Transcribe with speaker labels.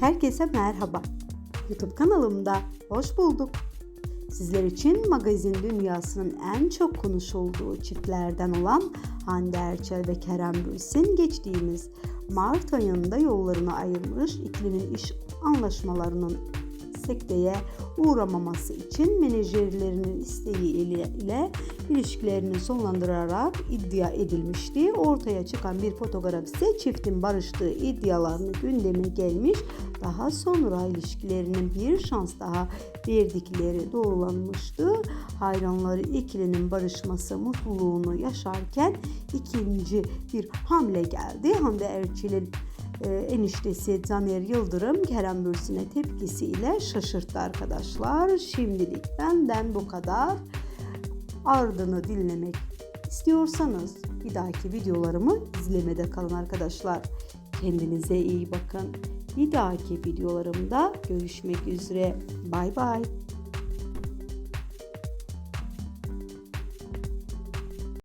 Speaker 1: Herkese merhaba. YouTube kanalımda hoş bulduk. Sizler için magazin dünyasının en çok konuşulduğu çiftlerden olan Hande Erçel ve Kerem Bürsin geçtiğimiz Mart ayında yollarını ayırmış ikilimin iş anlaşmalarının sekteye uğramaması için menajerlerinin isteği ile ilişkilerini sonlandırarak iddia edilmişti. Ortaya çıkan bir fotoğraf ise çiftin barıştığı iddialarını gündeme gelmiş. Daha sonra ilişkilerinin bir şans daha verdikleri doğrulanmıştı. Hayranları ikilinin barışması mutluluğunu yaşarken ikinci bir hamle geldi. Hande Erçel'in e, eniştesi Caner Yıldırım Kerem Bürsin'e tepkisiyle şaşırttı arkadaşlar. Şimdilik benden bu kadar. Ardını dinlemek istiyorsanız bir dahaki videolarımı izlemede kalın arkadaşlar. Kendinize iyi bakın. Bir dahaki videolarımda görüşmek üzere. Bay bay.